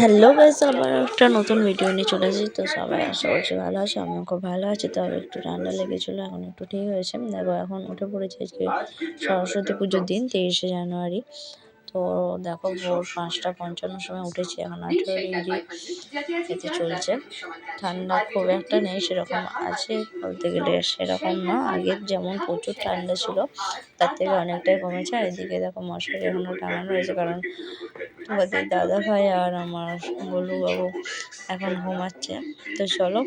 Hello guys, আবার একটা নতুন ভিডিও নিয়ে চলে এসেছি। তো সবাই আশা করছি ভালো আছে, আমিও খুব ভালো আছি। তবে একটু ঠান্ডা লেগেছিলো, এখন একটু ঠিক হয়েছে। দেখো, এখন উঠে পড়েছে আজকে সরস্বতী পুজোর দিন, তেইশে জানুয়ারি। তো দেখো ভোর পাঁচটা পঞ্চান্ন সময় উঠেছি, এখন আঠেরো ডিগ্রি এতে চলছে। ঠান্ডা খুব একটা নেই সেরকম আছে, বলতে গেলে সেরকম না। আগের যেমন প্রচুর ঠান্ডা ছিল, তার থেকে অনেকটাই কমেছে। আর এদিকে দেখো মশারি এখনও টাঙানো রয়েছে, কারণ তোমাদের দাদা ভাই আর আমার বলু বাবু এখন ঘুমাচ্ছে। তো চলো,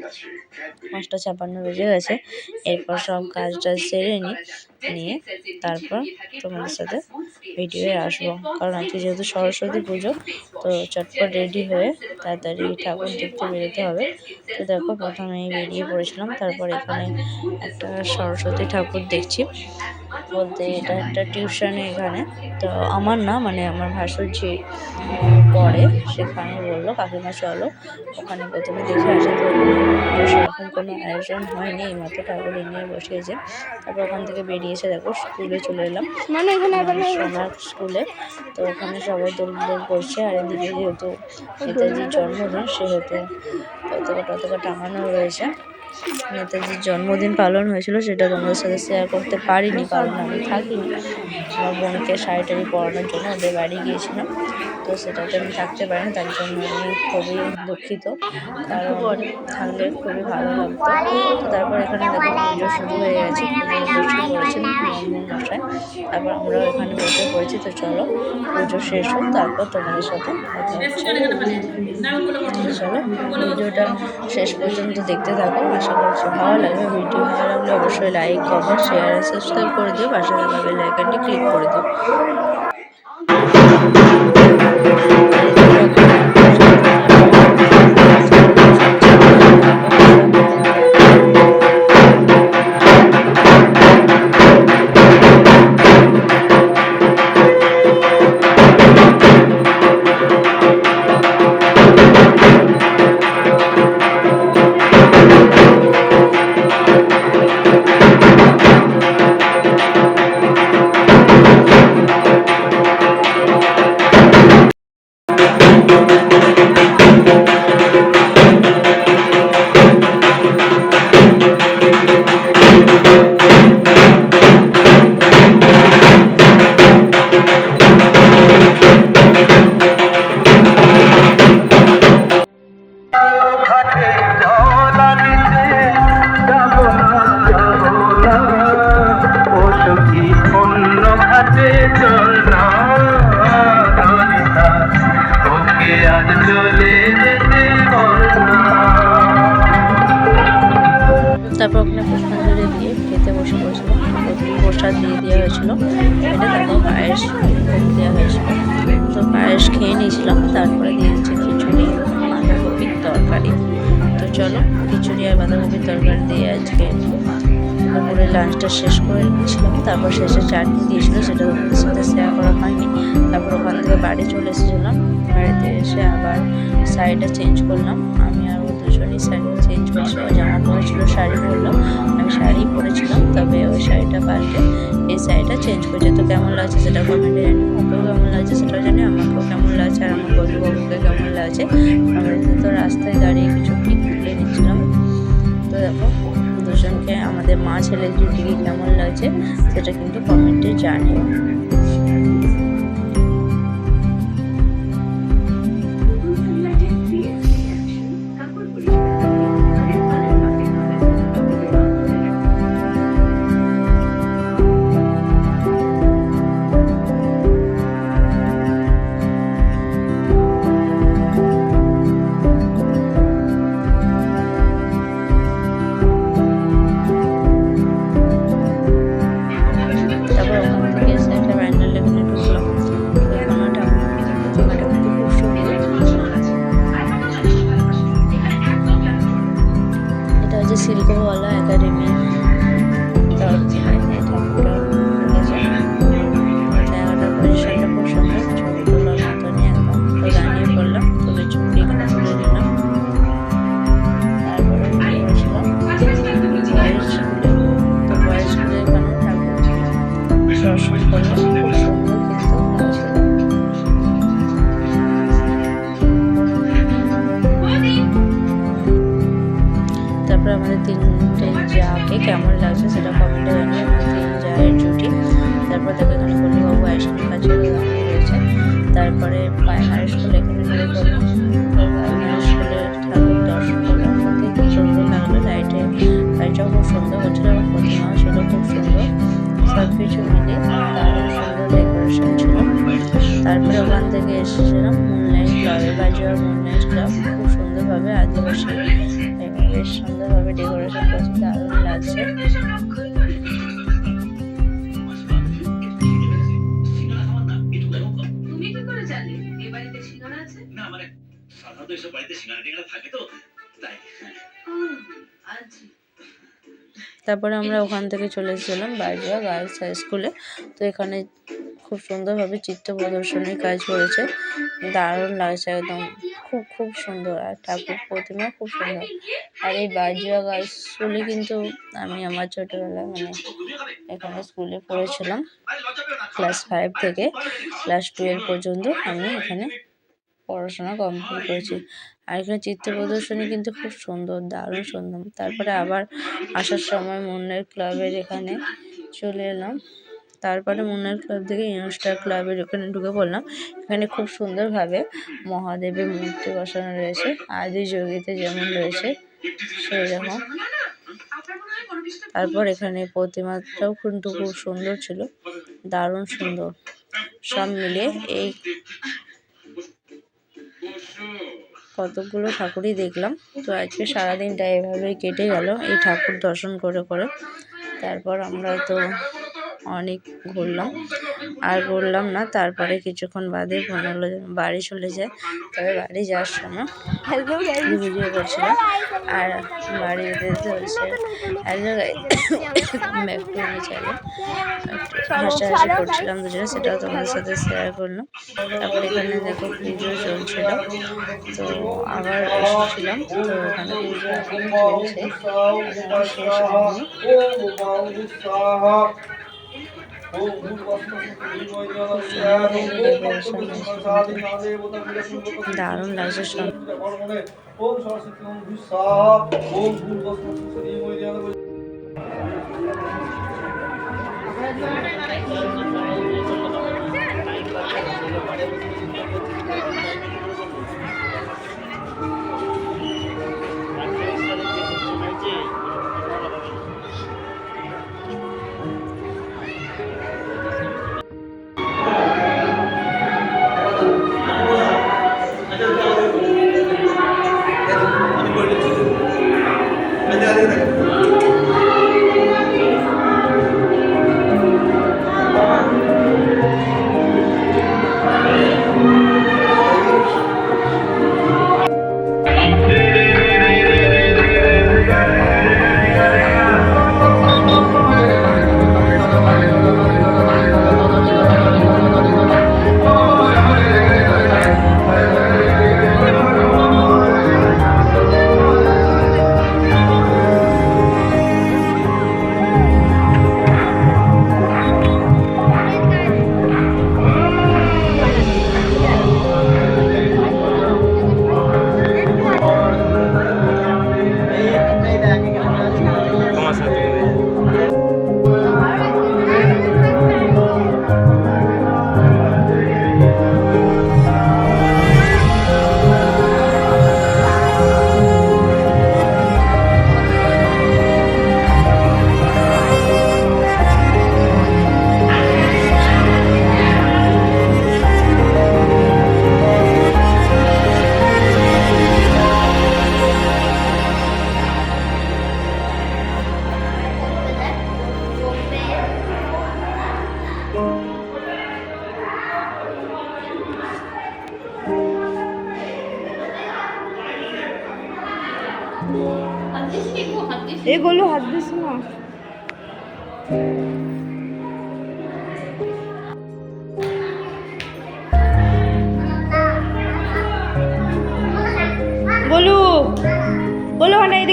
পাঁচটা ছাপান্ন বেজে গেছে, এরপর সব কাজ টাজ সেরে নিই নিয়ে তারপর তোমাদের সাথে ভিডিওয়ে আসব। কারণ আজকে যেহেতু সরস্বতী পুজো তো চটপট রেডি হয়ে তাড়াতাড়ি ঠাকুর দেখতে বেরোতে হবে। তো দেখো প্রথমে বেরিয়ে পড়েছিলাম তারপর এখানে একটা সরস্বতী ঠাকুর দেখছি। বলতে এটা একটা টিউশনে এখানে। তো আমার না মানে আমার ভাসুর যে পড়ে সেখানে বলল কাকিমা চলো ওখানে প্রথমে দেখে আসে তো। সেরকম কোনো আয়োজন হয়নি এইমাত্র ঠাকুর এনে বসিয়েছে। তারপর ওখান থেকে বেরিয়েছে দেখো স্কুলে চলে এলাম। মানে সোনার স্কুলে। তো ওখানে সবাই দোল দোল করছে আর এদিকে যেহেতু নেতাজির জন্মদিন সেহেতু পতাকা পতাকা টাঙানো রয়েছে। নেতাজির জন্মদিন পালন হয়েছিল সেটা তোমাদের সাথে শেয়ার করতে পারিনি কারণ আমি থাকিনি। আমার বোনকে শাড়ি টাড়ি পরানোর জন্য ওদের বাড়ি গিয়েছিলাম। তো সেটাতে আমি থাকতে পারিনি তার জন্য আমি খুবই দুঃখিত। কারণ থাকলে খুবই ভালো লাগতো। তো তারপর এখানে দেখো পুজো শুরু হয়ে গেছে, পুজো পড়েছেন মশাই তারপর আমরাও এখানে বসে পড়েছি, তো চলো পুজো শেষ হোক, তারপর তোমাদের সাথে চলো ভিডিওটা শেষ পর্যন্ত দেখতে থাকো, আশা করছি ভালো লাগবে। ভিডিও ভালো লাগলে অবশ্যই লাইক কমেন্ট শেয়ার সাবস্ক্রাইব করে দিও। পাশে থাকা বেল আইকনটি ক্লিক করে দিও। নিয়েছিলাম তারপরে দিয়ে দিচ্ছে খিচুড়ি, বাঁধাকপির তরকারি। তো চলো, খিচুড়ি আর বাঁধাকপির তরকারি দিয়ে আজকে দুপুরে লাঞ্চটা শেষ করে নিয়েছিলাম। তারপর শেষে চাটনি দিয়েছিলো, সেটা ওদের সাথে শেয়ার করা হয়নি। তারপর ওখান থেকে বাড়ি চলে এসেছিলাম। বাড়িতে এসে আবার সাইডটা চেঞ্জ করলাম। আমি আর ও দুজনই শাড়ি চেঞ্জ করেছিল জামা পরেছিল শাড়ি পরলো আমি শাড়ি পরেছিলাম, তবে ওই শাড়িটা পাল্টে এই শাড়িটা চেঞ্জ করেছে তো কেমন লাগছে সেটা কমেন্টে জানি ওকেও কেমন লাগছে সেটাও জানি আমাকেও কেমন লাগছে আর আমার বন্ধুবাবুকে কেমন লাগছে। আমরা তো রাস্তায় দাঁড়িয়ে কিছু পিক তুলে নিচ্ছিলাম। তো দেখো, দুজনকে, আমাদের মা ছেলের জুটিকে কেমন লাগছে সেটা কিন্তু কমেন্টে জানিও। সিলকোওয়ালা একাডেমি। যাকে কেমন লাগছে সেটা কমেন্টে জানিয়ে জায়ের জুটি তারপর দেখো এখানে পল্লীবাবু আইসক্রিম দাঁড়িয়ে রয়েছে। তারপরে প্রাইমারি তারপরে আমরা ওখান থেকে চলে এসেছিলাম বাজুয়া গার্লস হাই স্কুলে তো এখানে খুব সুন্দরভাবে চিত্র প্রদর্শনীর কাজ করেছে দারুণ লাগছে একদম। খুব খুব সুন্দর। আর ঠাকুর প্রতিমা খুব সুন্দর। আর এই বাজুয়া গার্লস স্কুলে কিন্তু আমি আমার ছোটোবেলায় মানে এখানে স্কুলে পড়েছিলাম। ক্লাস ফাইভ থেকে ক্লাস টুয়েলভ পর্যন্ত আমি এখানে পড়াশোনা কমপ্লিট করেছি। আর এখানে চিত্র প্রদর্শনী কিন্তু খুব সুন্দর, দারুণ সুন্দর। তারপরে আবার আসার সময় মুন্নের ক্লাবের এখানে চলে এলাম। তারপরে মুন্নের ক্লাব থেকে ইনস্টার ক্লাবের ওখানে ঢুকে পড়লাম। এখানে খুব সুন্দরভাবে মহাদেবের মূর্তি বসানো রয়েছে, আদি যোগীতে যেমন রয়েছে সেই রকম তারপর এখানে প্রতিমাটাও কিন্তু খুব সুন্দর ছিল, দারুণ সুন্দর। সব মিলিয়ে এই কতগুলো ঠাকুরই দেখলাম। তো আজকে সারাদিনটা এভাবেই কেটে গেল। এই ঠাকুর দর্শন করে করে। তারপর আমরা তো অনেক ঘুরলাম। আর ঘুরলাম না, তারপরে কিছুক্ষণ বাদে মনে হলো বাড়ি চলে যায়। তবে বাড়ি যাওয়ার সময় ভিডিও করছিলাম। আর বাড়ি যেতে হচ্ছে হাসাহাসি করছিলাম দুজনে, সেটাও তোমাদের সাথে শেয়ার করলাম। তারপর এখানে দেখো পুজো চলছিল। তো আবার এসেছিলাম, তো ওখানে পুজো চলছে। দারুণ লাগছে সব। ওম সরস্বতী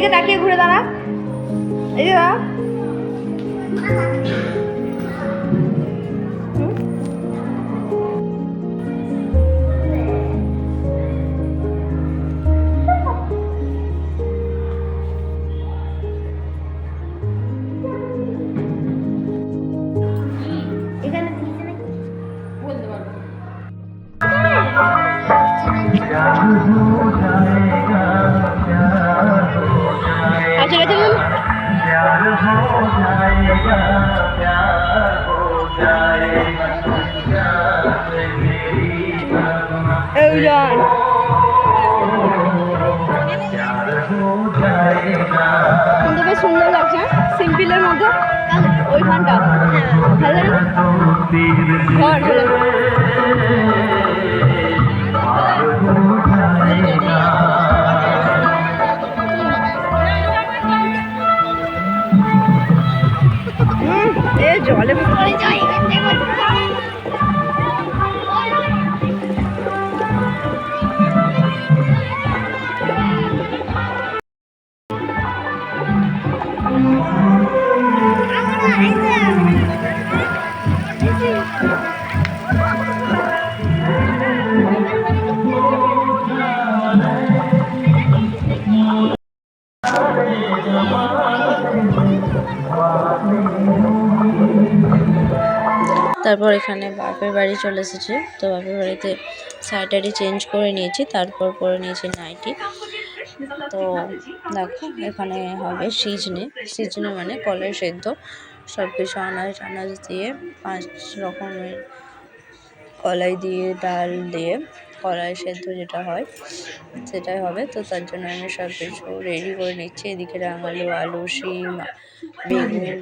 এদিকে তাকিয়ে ঘুরে দাঁড়া। এই দাঁড়া। প্রয়োজন কিন্তু বেশ সুন্দর লাগছে। সিম্পলের মধ্যে। ওইখানটা ভালো লাগে ঘর জলে তারপর এখানে বাপের বাড়ি চলে এসেছে। তো বাপের বাড়িতে শাড়িটারি চেঞ্জ করে নিয়েছি, তারপর পরে নিয়েছি নাইটি তো দেখো, এখানে হবে সিজনে। সিজনে মানে কলের সেদ্ধ। সব কিছু আনাজ টানাজ দিয়ে পাঁচ রকমের কলাই দিয়ে, ডাল দিয়ে, কলাই সেদ্ধ যেটা হয়, সেটাই হবে। তো তার জন্য আমি সব কিছু রেডি করে নিচ্ছি। এদিকে রাঙালু, আলু, শিম, বেগুন,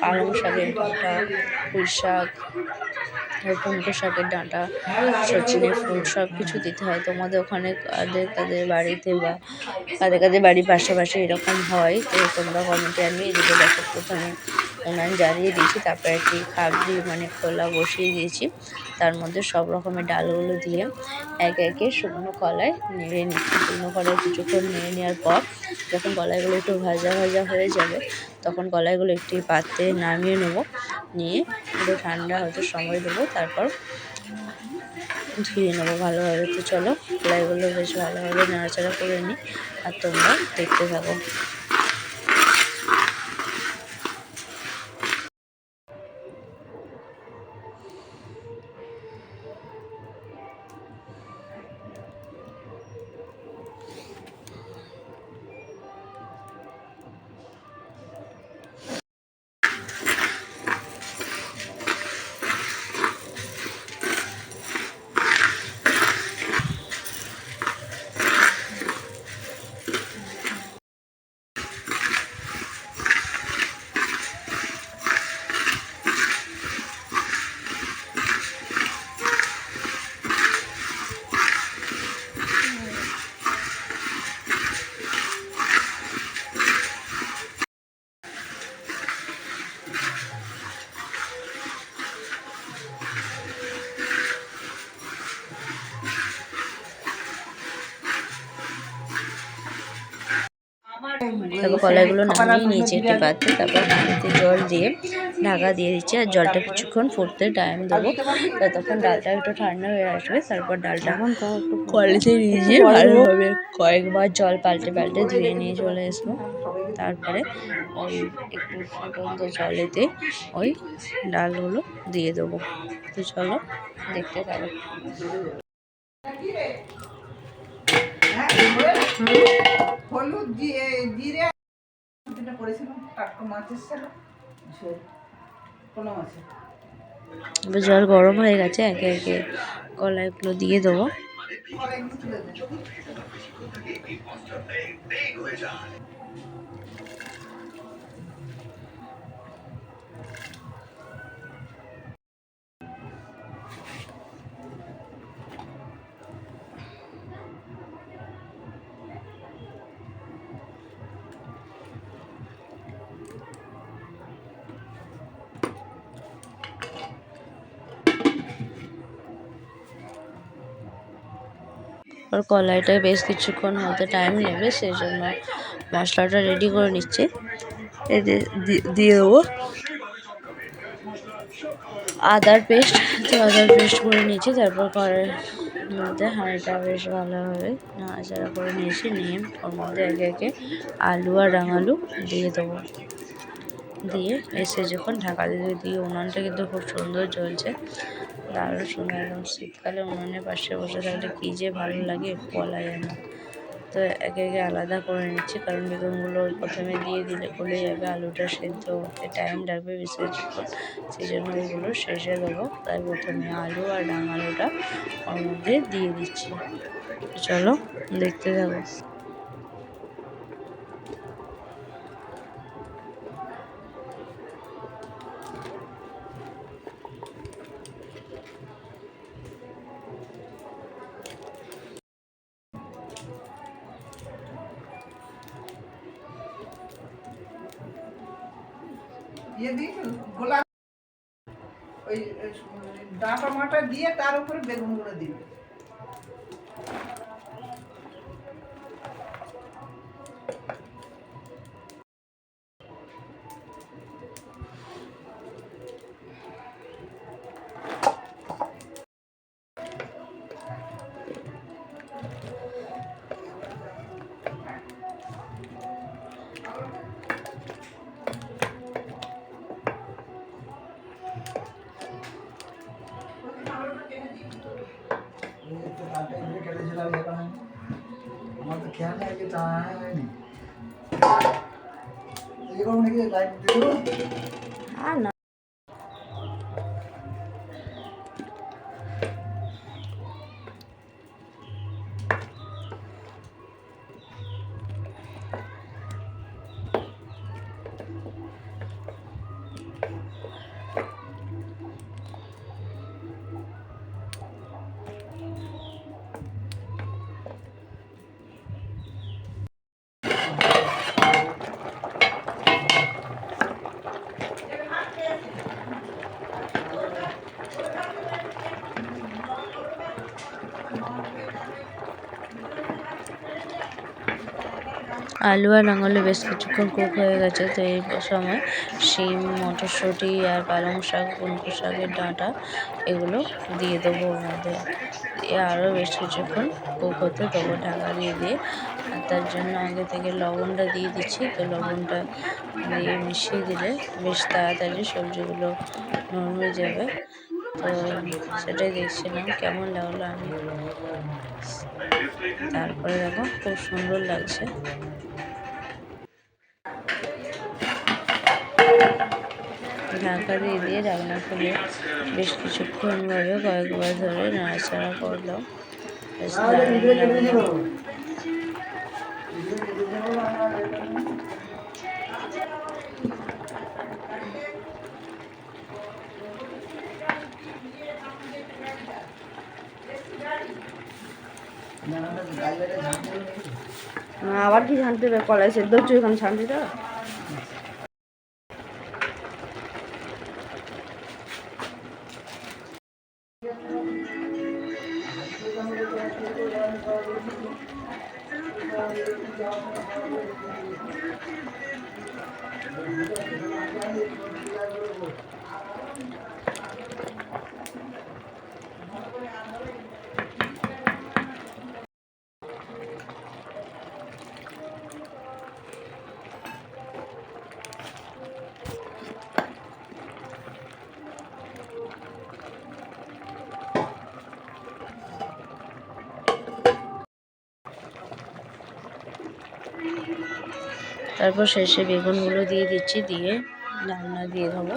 পালং শাকের ডাঁটা, পুঁই শাক কুমড়ো শাকের ডাঁটা সজনে ফুল, সব কিছু দিতে হয়। তোমাদের ওখানে কাদের কাদের বাড়িতে বা কাদের কাদের বাড়ির পাশাপাশি এরকম হয়, তো তোমরা কমেন্টে আমি এদিকে দেখো প্রথমে উনান জ্বালিয়ে দিয়েছি, তারপরে একটি খাবড়ি মানে খোলা বসিয়ে দিয়েছি। তার মধ্যে সব রকমের ডালগুলো দিয়ে একে একে শুকনো কলায় নেড়ে নিচ্ছি। শুকনো কলায় কিছুক্ষণ নেড়ে নেওয়ার পর যখন কলাইগুলো একটু ভাজা ভাজা হয়ে যাবে, তখন কলাইগুলো একটি পাত্রে নামিয়ে নেব, নিয়ে একটু ঠান্ডা হতে সময় দেবো, তারপর ধুয়ে নেব ভালোভাবে। তো চলো, কলাইগুলো বেশ ভালোভাবে নাড়াচাড়া করে নিই, আর তোমরা দেখতে থাকো। কলাইগুলো নামিয়ে নিয়েছি একটি পাত্রে তারপর হাঁড়িতে জল দিয়ে ঢাকা দিয়ে দিচ্ছি, আর জলটা কিছুক্ষণ ফুটতে টাইম দেবো। ততক্ষণ ডালটা একটু ঠান্ডা হয়ে আসবে, তারপর ডালটা এখন কলেতে নিয়ে ভালোভাবে কয়েকবার জল পাল্টে পাল্টে ধুয়ে নিয়ে চলে আসব। তারপরে ওই একটু ফুটন্ত জলেতে ওই ডালগুলো দিয়ে দেবো। তো চলো দেখতে থাকো। হলুদ জি- জিরে করেছিলাম টাটকা মাছ কোনো জল গরম হয়ে গেছে একে একে কলাইগুলো দিয়ে দেবো। আর কলাইটা বেশ কিছুক্ষণ হতে টাইম নেবে সেই জন্য মশলাটা রেডি করে নিচ্ছে। দি- দিয়ে দেবো। আদার পেস্ট তো আদার পেস্ট করে নিয়েছি, তারপর কড়াইয়ের মধ্যে হাঁড়িটা বেশ ভালোভাবে নাড়াচাড়া করে নিয়েছি, নিয়ে ওর মধ্যে একে একে আলু আর রাঙালু দিয়ে দেবো। দিয়ে এসে যখন ঢাকা দিয়ে দিয়ে উনানটা কিন্তু খুব সুন্দর জ্বলছে। দারুণ সুন্দর একদম শীতকালে উনুনের পাশে বসে থাকলে কী যে ভালো লাগে বলা যায় না। তো একে একে আলাদা করে নিচ্ছি কারণ বেগুনগুলো প্রথমে দিয়ে দিলে গলে যাবে আলুটা সেদ্ধ হতে টাইম লাগবে বেশি কিছুক্ষণ সেই জন্য ওইগুলো শেষে দেবো। তাই প্রথমে আলু আর ডাঙ আলুটা ওর মধ্যে দিয়ে দিচ্ছি। চলো দেখতে থাকো। ইয়ে ওই ডাঁটা মাটা দিয়ে তার উপরে বেগুন গুঁড়ো দিবে। আর না। আলু আর লাঙলে বেশ কিছুক্ষণ কুক হয়ে গেছে। তো এই সময় শিম, মটরশুঁটি আর পালং শাক কুনকো শাকের ডাঁটা এগুলো দিয়ে দেবো ওর মধ্যে দিয়ে আরও বেশ কিছুক্ষণ কুক হতে দেবো ঢাকা দিয়ে দিয়ে। আর তার জন্য আগে থেকে লবণটা দিয়ে দিচ্ছি। তো লবণটা দিয়ে মিশিয়ে দিলে বেশ তাড়াতাড়ি সবজিগুলো নরম যাবে। তো সেটাই দেখছিলাম। কেমন লাগল আমি? তারপরে দেখো, খুব সুন্দর লাগছে। ঢাকা দিয়ে দিয়ে রান্না করে বেশ কিছুক্ষণভাবে কয়েকবার ধরে নাড়াচাড়া করলাম। আবার কি ঝাঁটতে হবে কলাই সেদ্ধ হচ্ছে এখানে ঝাঁটিটা তারপর শেষে বেগুনগুলো দিয়ে দিচ্ছি, দিয়ে রান্না দিয়ে দেবো।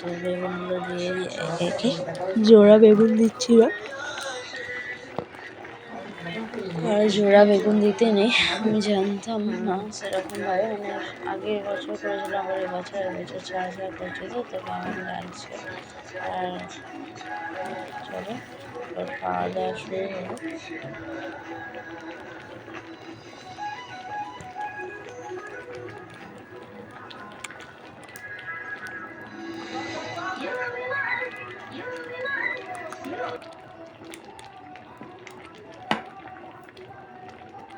তো বেগুনগুলো দিয়ে একে জোড়া বেগুন দিচ্ছি না আর জোড়া বেগুন দিতে নেই, আমি জানতাম না সেরকমভাবে। মানে আগের বছর করেছিলাম আর এবছর এবছর ছাড়া ছাড়া করছি তো তো কেমন লাগছে আর চলো খাওয়া দাওয়া শুরু হলো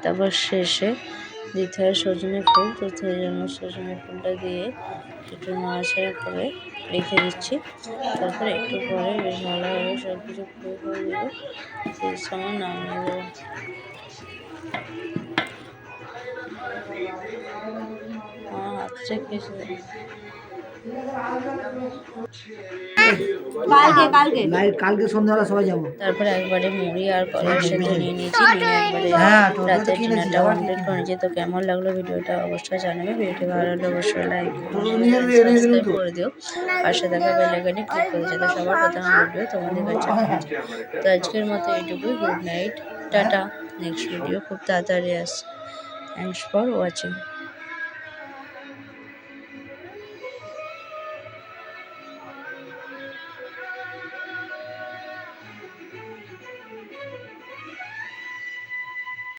তারপর শেষে দিতে হয় সজনে ফুল তো সেই জন্য সজনে ফুলটা দিয়ে একটু নাড়াচাড়া করে রেখে দিচ্ছি। তারপরে একটু পরে বেশ ভালোভাবে সব কিছু ফুল হয়ে দিলে সেই সময় নামিয়ে দেবো আমার হাতটা কিছু কালকে কালকে। কালকে সন্ধ্যাবেলা সবাই যাব। তারপরে একবারে মুড়ি আর কলার সাথে নিয়ে নিয়েছি নিয়ে একবারে হ্যাঁ, ওটা তো ডিনারটা কমপ্লিট কেমন লাগল ভিডিওটা অবশ্যই জানাবে ভিডিওটি ভালো লাগলে অবশ্যই লাইক। করে দিও। পাশে থাকা বেলাইকানে ক্লিক করে যাতে সবার প্রথম ভিডিও তোমাদের কাছে তো আজকের মতো এইটুকুই good night ta-ta next video খুব তাড়াতাড়ি আসছে। Thanks for watching